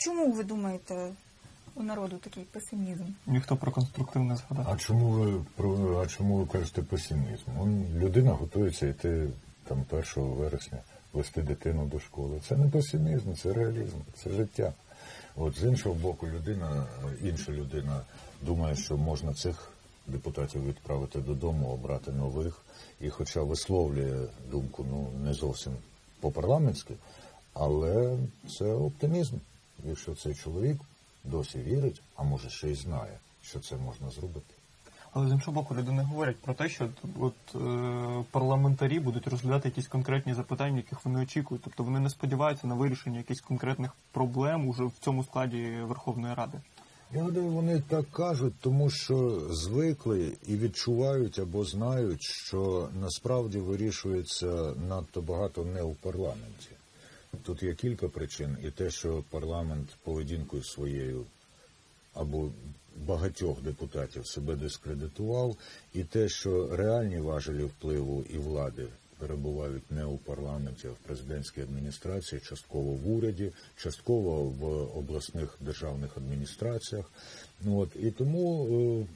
чому ви думаєте, у народу такий песимізм? Ніхто про конструктивне згадав. А чому ви про а чому ви кажете песимізм? Он, людина готується йти там 1 вересня, вести дитину до школи. Це не песимізм, це реалізм, це життя. От з іншого боку, людина, інша людина думає, що можна цих депутатів відправити додому, обрати нових, і хоча висловлює думку, ну не зовсім по-парламентськи, але це оптимізм. Якщо цей чоловік досі вірить, а може ще й знає, що це можна зробити. Але з іншого боку, люди не говорять про те, що от е, парламентарі будуть розглядати якісь конкретні запитання, яких вони очікують. Тобто вони не сподіваються на вирішення якихось конкретних проблем уже в цьому складі Верховної Ради. Я гадаю, вони так кажуть, тому що звикли і відчувають або знають, що насправді вирішується надто багато не у парламенті. Тут є кілька причин, і те, що парламент поведінкою своєю або багатьох депутатів себе дискредитував, і те, що реальні важелі впливу і влади перебувають не у парламенті, а в президентській адміністрації, частково в уряді, частково в обласних державних адміністраціях. Ну, от, і тому е,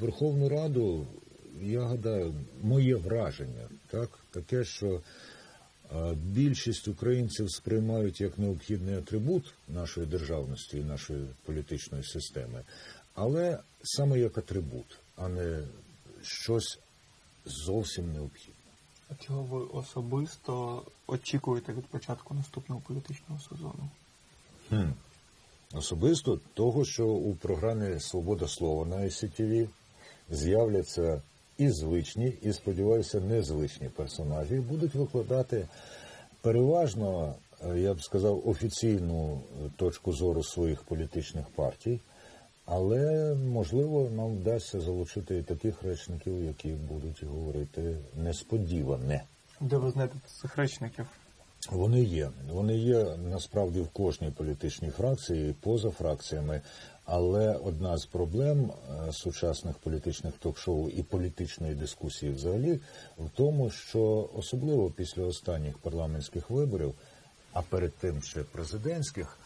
Верховну Раду, я гадаю, моє враження, так, таке, що більшість українців сприймають як необхідний атрибут нашої державності і нашої політичної системи, але саме як атрибут, а не щось зовсім необхідне. А чого ви особисто очікуєте від початку наступного політичного сезону? Хм. Особисто того, що у програмі Свобода слова на ICTV з'являться і звичні, і, сподіваюся, незвичні персонажі, будуть викладати переважно, е, я б сказав, офіційну е, точку зору своїх політичних партій, але можливо нам вдасться залучити і таких речників, які будуть говорити несподіване. Де ви знаєте цих речників? Вони є. Вони є насправді в кожній політичній фракції, і поза фракціями. Але одна з проблем е, сучасних політичних ток-шоу і політичної дискусії взагалі в тому, що особливо після останніх парламентських виборів, а перед тим ще президентських,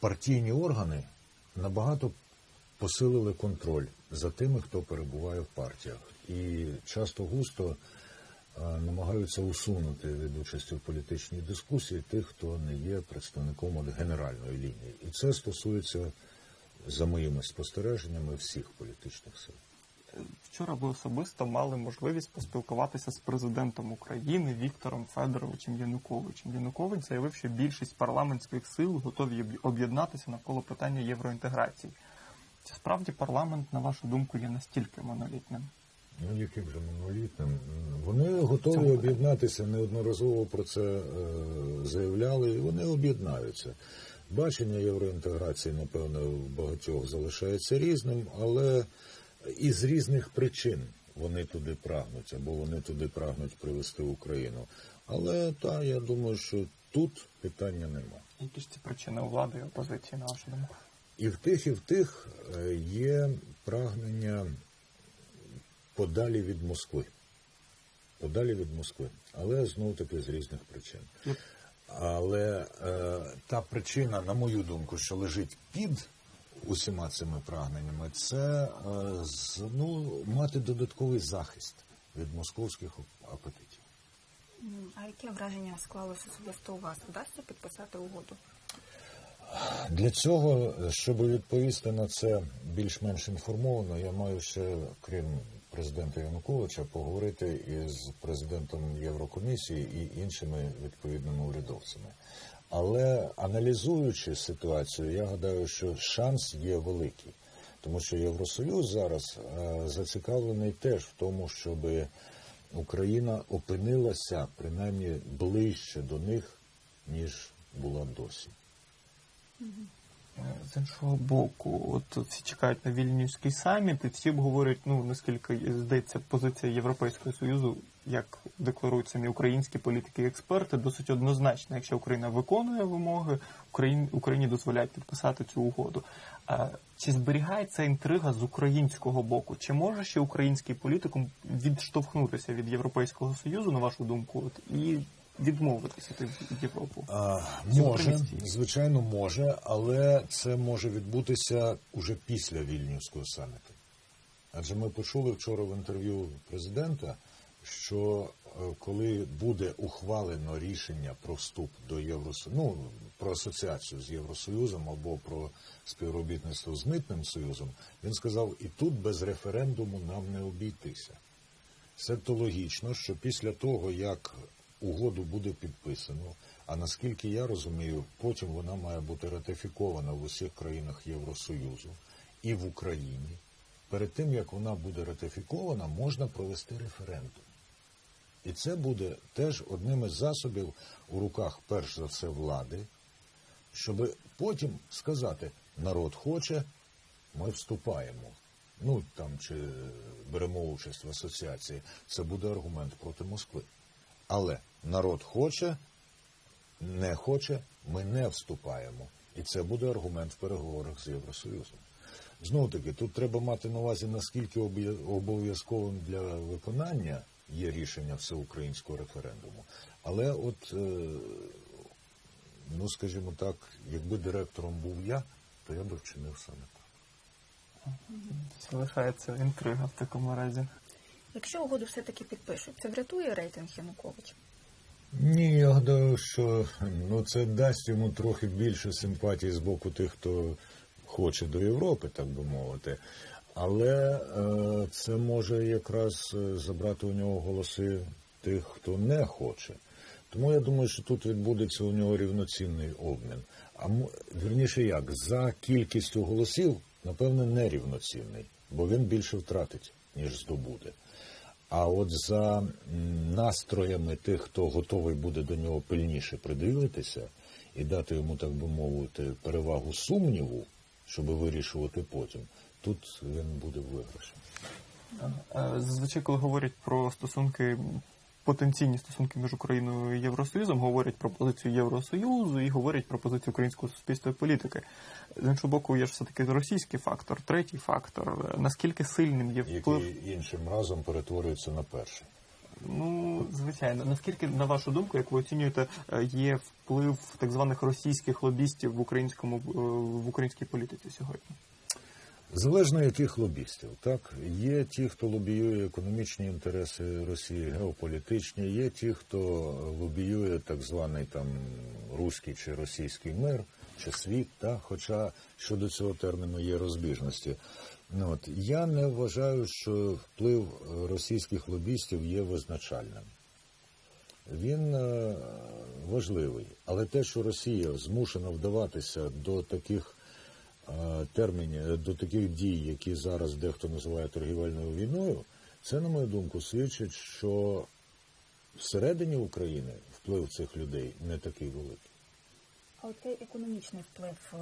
партійні органи набагато посилили контроль за тими, хто перебуває в партіях, і часто густо намагаються усунути від участі в політичній дискусії тих, хто не є представником генеральної лінії. І це стосується, за моїми спостереженнями, всіх політичних сил. Вчора ви особисто мали можливість поспілкуватися з президентом України Віктором Федоровичем Януковичем. Янукович заявив, що більшість парламентських сил готові об'єднатися навколо питання євроінтеграції. Чи справді парламент, на вашу думку, є настільки монолітним? Ну, яким же монолітним. Вони готові об'єднатися, неодноразово про це е, заявляли, і вони об'єднаються. Бачення євроінтеграції, напевно, в багатьох залишається різним, але із різних причин вони туди прагнуть, або вони туди прагнуть привести Україну. Але та я думаю, що тут питання нема. Які ж ці причини у влади і опозиції, на вашу думку? І в тих, і в тих е, є прагнення подалі від Москви. Подалі від Москви. Але знов таки з різних причин. Але е, та причина, на мою думку, що лежить під усіма цими прагненнями, це е, з- ну, мати додатковий захист від московських апетитів. А яке враження склалося особисто у вас? Вдасться підписати угоду? Для цього, щоб відповісти на це більш-менш інформовано, я маю ще, крім президента Януковича, поговорити із президентом Єврокомісії і іншими відповідними урядовцями. Але аналізуючи ситуацію, я гадаю, що шанс є великий, тому що Євросоюз зараз е, зацікавлений теж в тому, щоб Україна опинилася принаймні ближче до них, ніж була досі. З іншого боку, от всі чекають на Вільнюський саміт, і всі обговорюють, ну наскільки здається, позиція Європейського Союзу, як декларують самі українські політики і експерти, досить однозначна. Якщо Україна виконує вимоги, Україні, Україні дозволяють підписати цю угоду. А чи зберігається інтрига з українського боку? Чи може ще український політикум відштовхнутися від Європейського Союзу, на вашу думку, от, і відмовитися йти в Європу? А, може, звичайно, може, але це може відбутися уже після Вільнюського саміту. Адже ми почули вчора в інтерв'ю президента, що е, коли буде ухвалено рішення про вступ до Євросоюзу, ну, про асоціацію з Євросоюзом або про співробітництво з митним союзом, він сказав, і тут без референдуму нам не обійтися. Це то логічно, що після того, як угоду буде підписано, а наскільки я розумію, потім вона має бути ратифікована в усіх країнах Євросоюзу і в Україні. Перед тим як вона буде ратифікована, можна провести референдум. І це буде теж одним із засобів у руках, перш за все, влади, щоб потім сказати, народ хоче, ми вступаємо. Ну там чи беремо участь в асоціації. Це буде аргумент проти Москви. Але народ хоче, не хоче, ми не вступаємо. І це буде аргумент в переговорах з Євросоюзом. Знову таки, тут треба мати на увазі, наскільки обов'язковим для виконання є рішення всеукраїнського референдуму. Але от, е, ну скажімо так, якби директором був я, то я би вчинив саме так. Залишається інтрига в такому разі. Якщо угоду все-таки підпишуть, це врятує рейтинг Януковича? Ні, я гадаю, що ну, це дасть йому трохи більше симпатії з боку тих, хто хоче до Європи, так би мовити. Але е, це може якраз е, забрати у нього голоси тих, хто не хоче. Тому я думаю, що тут відбудеться у нього рівноцінний обмін. А вірніше як, за кількістю голосів, напевне, нерівноцінний, бо він більше втратить, ніж здобуде. А от за настроями тих, хто готовий буде до нього пильніше придивитися і дати йому, так би мовити, перевагу сумніву, щоб вирішувати потім, тут він буде в виграші. Е, Зазвичай, коли говорять про стосунки, потенційні стосунки між Україною і Євросоюзом, говорять про позицію Євросоюзу і говорять про позицію українського суспільства і політики. З іншого боку, є ж все-таки російський фактор, третій фактор. Наскільки сильним є вплив? Який іншим разом перетворюється на перший. Ну, звичайно, наскільки, на вашу думку, як ви оцінюєте, е, є вплив так званих російських лобістів в українському е, в українській політиці сьогодні? Залежно яких лобістів, так є ті, хто лобіює економічні інтереси Росії, геополітичні, є ті, хто лобіює так званий там руський чи російський мир чи світ, так? хоча щодо цього терміну є розбіжності. Ну, от, я не вважаю, що вплив російських лобістів є визначальним. Він е, важливий, але те, що Росія змушена вдаватися до таких термінів, до таких дій, які зараз дехто називає торгівельною війною, це, на мою думку, свідчить, що всередині України вплив цих людей не такий великий. А от цей економічний вплив, е,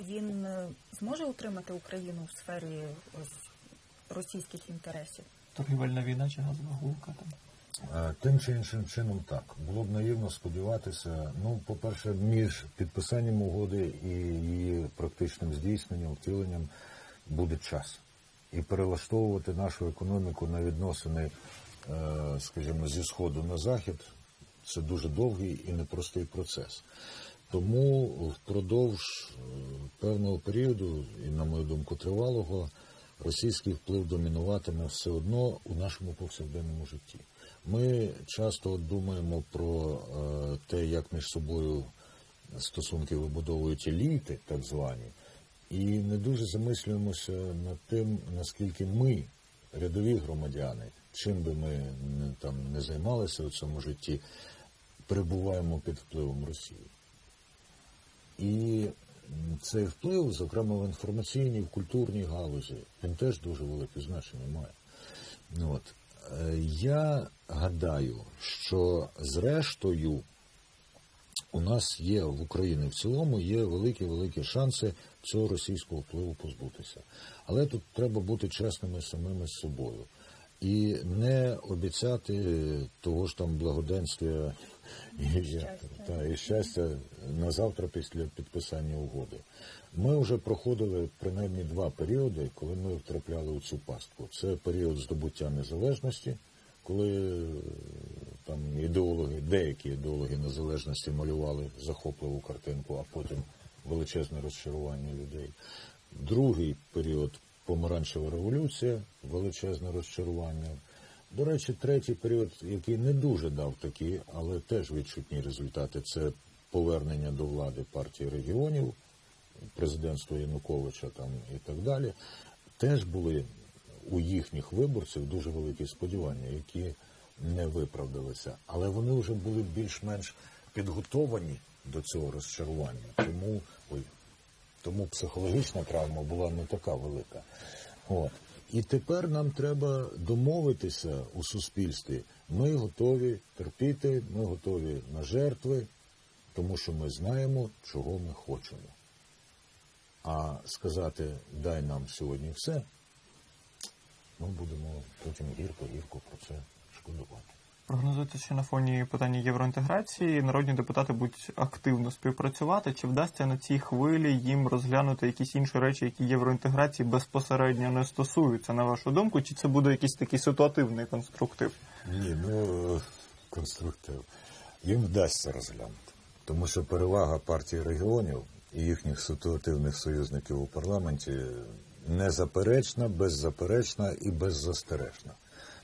він е, зможе утримати Україну в сфері е, російських інтересів? Торгівельна війна чи газова гулка там? Е, Тим чи іншим чином так. Було б наївно сподіватися. Ну, по-перше, між підписанням угоди і її практичним здійсненням, втіленням буде час. І перелаштовувати нашу економіку на відносини, е, скажімо, зі сходу на захід це дуже довгий і непростий процес. Тому впродовж е, певного періоду, і на мою думку, тривалого, російський вплив домінуватиме все одно у нашому повсякденному житті. Ми часто думаємо про е, те, як між собою стосунки вибудовують еліти, так звані, і не дуже замислюємося над тим, наскільки ми, рядові громадяни, чим би ми там не займалися у цьому житті, перебуваємо під впливом Росії. І цей вплив, зокрема в інформаційній, в культурній галузі, він теж дуже велике значення має. Ну, От. Е, Я гадаю, що зрештою у нас є в Україні в цілому є великі-великі шанси цього російського впливу позбутися. Але тут треба бути чесними самими з собою і не обіцяти того ж там благоденствия і, Щастя. та, і щастя на завтра після підписання угоди. Ми вже проходили принаймні два періоди, коли ми втрапляли у цю пастку. Це період здобуття незалежності, коли е, там ідеологи, деякі ідеологи незалежності малювали захопливу картинку, а потім величезне розчарування людей. Другий період помаранчева революція, величезне розчарування. До речі, третій період, який не дуже дав такі, але теж відчутні результати, це повернення до влади партії регіонів, президентство Януковича там і так далі. Теж були у їхніх виборців дуже великі сподівання, які не виправдалися. Але вони вже були більш-менш підготовані до цього розчарування. Тому, ой, тому психологічна травма була не така велика. От. І тепер нам треба домовитися у суспільстві. Ми готові терпіти, ми готові на жертви, тому що ми знаємо, чого ми хочемо. А сказати дай нам сьогодні все, ми будемо потім гірко-гірко про це шкодувати. Прогнозується, що на фоні питання євроінтеграції народні депутати будуть активно співпрацювати. Чи вдасться на цій хвилі їм розглянути якісь інші речі, які євроінтеграції безпосередньо не стосуються, на вашу думку? Чи це буде якийсь такий ситуативний конструктив? Ні, ну конструктив. Їм вдасться розглянути. Тому що перевага партії регіонів і їхніх ситуативних союзників у парламенті незаперечна, беззаперечна і беззастережна.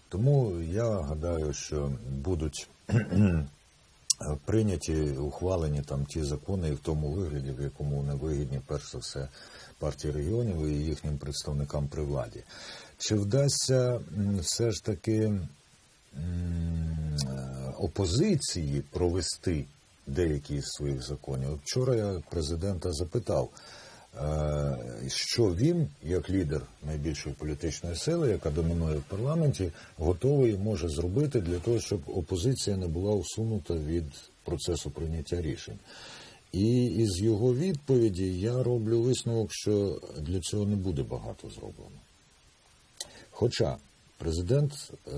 Тому я гадаю, що будуть прийняті, ухвалені там ті закони і в тому вигляді, в якому вони вигідні, перш за все, партії регіонів і їхнім представникам при владі. Чи вдасться все ж таки опозиції провести деякі з своїх законів? Вчора я президента запитав, що він, як лідер найбільшої політичної сили, яка домінує в парламенті, готовий може зробити для того, щоб опозиція не була усунута від процесу прийняття рішень. І із його відповіді я роблю висновок, що для цього не буде багато зроблено. Хоча президент е,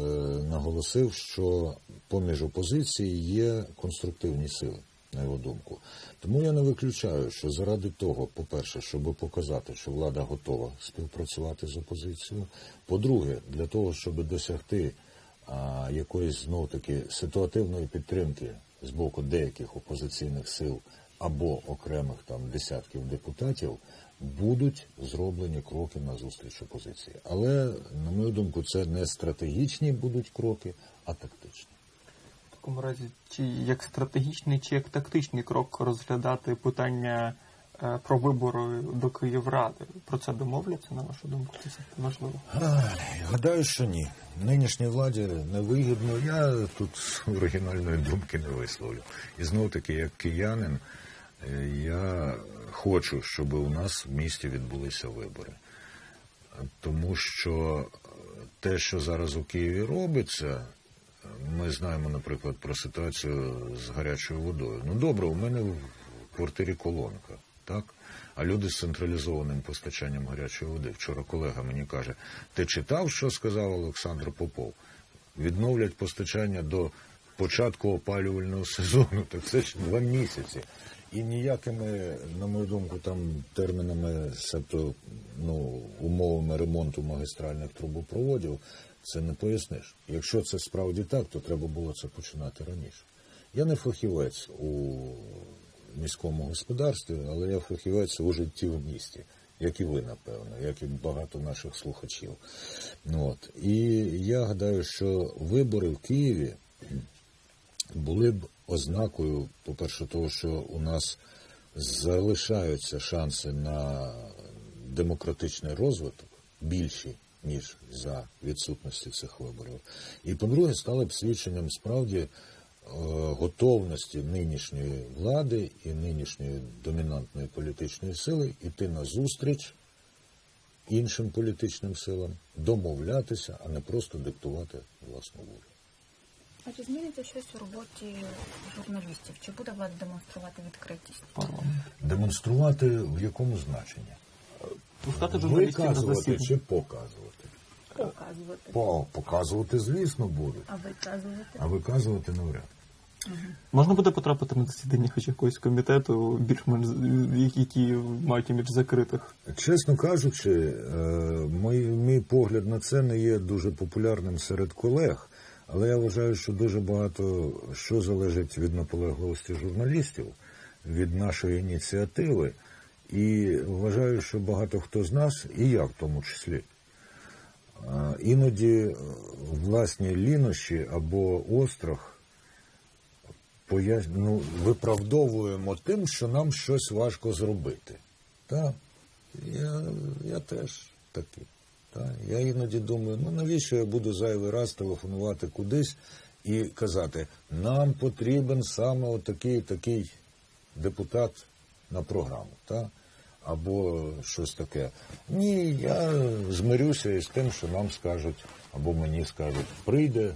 наголосив, що поміж опозиції є конструктивні сили, на його думку. Тому я не виключаю, що заради того, по-перше, щоб показати, що влада готова співпрацювати з опозицією. По-друге, для того, щоб досягти а, якоїсь знов таки ситуативної підтримки з боку деяких опозиційних сил або окремих там десятків депутатів, будуть зроблені кроки на зустріч опозиції. Але, на мою думку, це не стратегічні будуть кроки, а тактичні. В такому разі, чи як стратегічний, чи як тактичний крок розглядати питання е, про вибори до Київради? Про це домовляться, на вашу думку? Це важливо? Ай, Гадаю, що ні. Нинішній владі невигідно. Я тут оригінальної думки не висловлю. І знов таки, як киянин, е, я хочу, щоб у нас в місті відбулися вибори. Тому що те, що зараз у Києві робиться, ми знаємо, наприклад, про ситуацію з гарячою водою. Ну добре, у мене в квартирі колонка, так? А люди з централізованим постачанням гарячої води. Вчора колега мені каже: ти читав, що сказав Олександр Попов? Відновлять постачання до початку опалювального сезону, так це ж два місяці. І ніякими, на мою думку, там термінами, ну, умовами ремонту магістральних трубопроводів, це не поясниш. Якщо це справді так, то треба було це починати раніше. Я не фахівець у міському господарстві, але я фахівець у житті в місті, як і ви, напевно, як і багато наших слухачів. Ну, От. І я гадаю, що вибори в Києві були б ознакою, по-перше, того, що у нас залишаються шанси на демократичний розвиток більші, ніж за відсутності цих виборів. І, по-друге, стали б свідченням справді е, готовності нинішньої влади і нинішньої домінантної політичної сили йти на зустріч іншим політичним силам, домовлятися, а не просто диктувати власну волю. А чи зміниться щось у роботі журналістів? Чи буде влада демонструвати відкритість? Демонструвати в якому значенні? Пускати журналістів на Виказувати засідання. чи показувати? Показувати. По, показувати, звісно, будуть, А виказувати? а виказувати навряд. Можна буде потрапити на засідання хоч якогось комітету, більш-менш з- які мають імідж закритих? Чесно кажучи, е, мій, мій погляд на це не є дуже популярним серед колег, Але я вважаю, що дуже багато що залежить від наполегливості журналістів, від нашої ініціативи. І вважаю, що багато хто з нас, і я в тому числі, іноді е, власні лінощі або острах ну, виправдовуємо тим, що нам щось важко зробити. Так, я, я теж такий. Так? Я іноді думаю, ну навіщо я буду зайвий раз телефонувати кудись і казати, нам потрібен саме отакий такий депутат на програму. Так? Або щось таке. Ні, я змирюся із тим, що нам скажуть, або мені скажуть, прийде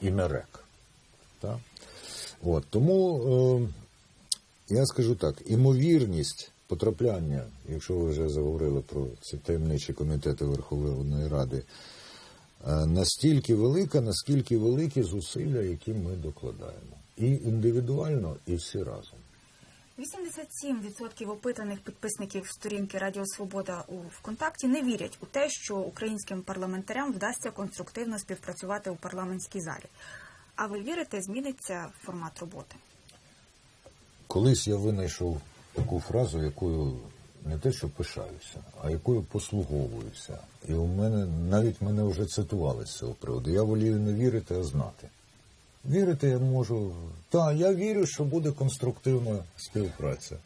і мерек. Так? От, тому е, я скажу так: імовірність потрапляння, якщо ви вже заговорили про ці таємничі комітети Верховної Ради, е, настільки велика, наскільки великі зусилля, які ми докладаємо. І індивідуально, і всі разом. 87% опитаних підписників сторінки Радіо Свобода у ВКонтакті не вірять у те, що українським парламентарям вдасться конструктивно співпрацювати у парламентській залі. А ви вірите, зміниться формат роботи? Колись я винайшов таку фразу, якою не те, що пишаюся, а якою послуговуюся. І у мене навіть мене вже цитували з цього приводу. Я волію не вірити, а знати. Вірити я можу. Так, я вірю, що буде конструктивна співпраця.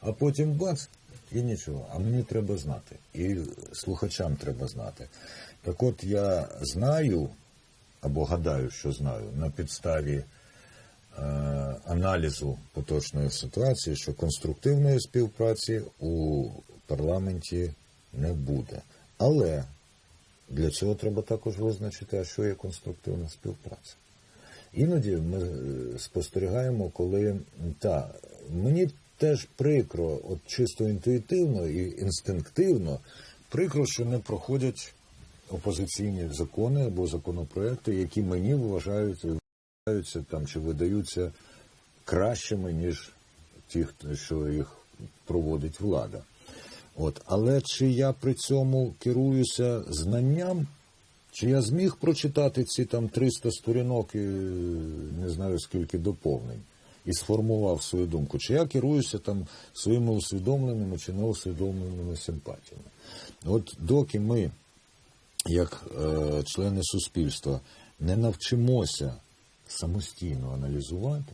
А потім бац, і нічого. А мені треба знати. І слухачам треба знати. Так от я знаю, або гадаю, що знаю, на підставі е, аналізу поточної ситуації, що конструктивної співпраці у парламенті не буде. Але для цього треба також визначити, а що є конструктивна співпраця. Іноді ми е, спостерігаємо, коли та мені теж прикро, от чисто інтуїтивно і інстинктивно, прикро, що не проходять опозиційні закони або законопроекти, які мені вважають вважаються там чи видаються кращими, ніж ті, що їх проводить влада. От, але чи я при цьому керуюся знанням? Чи я зміг прочитати ці там 300 сторінок і не знаю скільки доповнень і сформував свою думку? Чи я керуюся там своїми усвідомленими чи неусвідомленими симпатіями? От доки ми, як е, члени суспільства, не навчимося самостійно аналізувати,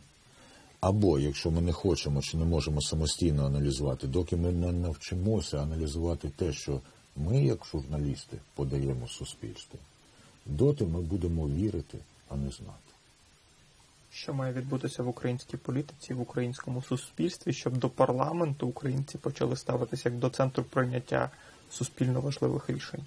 або якщо ми не хочемо чи не можемо самостійно аналізувати, доки ми не навчимося аналізувати те, що ми, як журналісти, подаємо суспільству, доти ми будемо вірити, а не знати. Що має відбутися в українській політиці, в українському суспільстві, щоб до парламенту українці почали ставитися як до центру прийняття суспільно важливих рішень?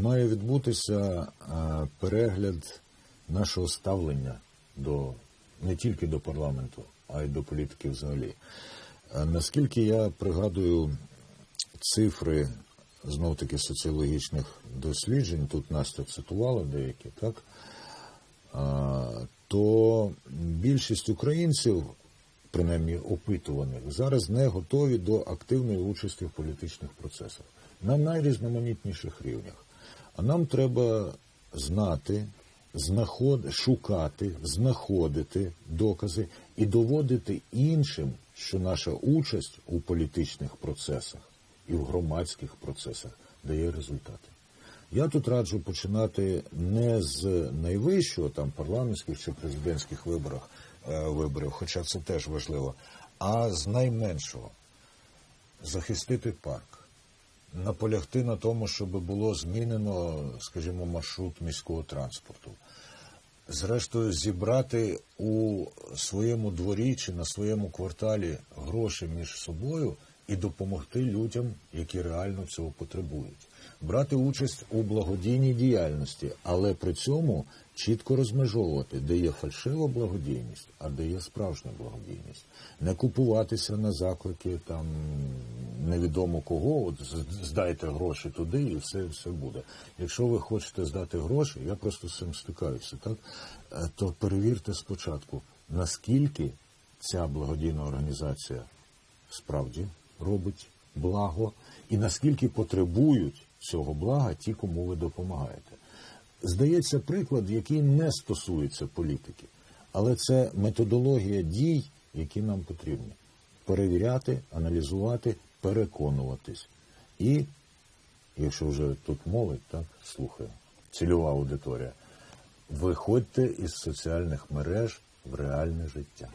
Має відбутися е, перегляд нашого ставлення до не тільки до парламенту, а й до політики взагалі. Е, Наскільки я пригадую цифри знов таки соціологічних досліджень, тут Настя цитувала деякі, так? То більшість українців, принаймні опитуваних, зараз не готові до активної участі в політичних процесах на найрізноманітніших рівнях. А нам треба знати, знаход... шукати, знаходити докази і доводити іншим, що наша участь у політичних процесах і в громадських процесах дає результати. Я тут раджу починати не з найвищого, там парламентських чи президентських виборах, е, виборів, хоча це теж важливо, а з найменшого захистити парк, наполягти на тому, щоб було змінено, скажімо, маршрут міського транспорту. Зрештою, зібрати у своєму дворі чи на своєму кварталі гроші між собою і допомогти людям, які реально цього потребують. Брати участь у благодійній діяльності, але при цьому чітко розмежовувати, де є фальшива благодійність, а де є справжня благодійність. Не купуватися на заклики там невідомо кого, от здайте гроші туди і все, все буде. Якщо ви хочете здати гроші, я просто з цим стикаюся, так е, то перевірте спочатку, наскільки ця благодійна організація справді робить благо, і наскільки потребують цього блага ті, кому ви допомагаєте. здається, приклад, який не стосується політики, але це методологія дій, які нам потрібні. Перевіряти, аналізувати, переконуватись. І, якщо вже тут молодь, так, слухає, цільова аудиторія, виходьте із соціальних мереж в реальне життя.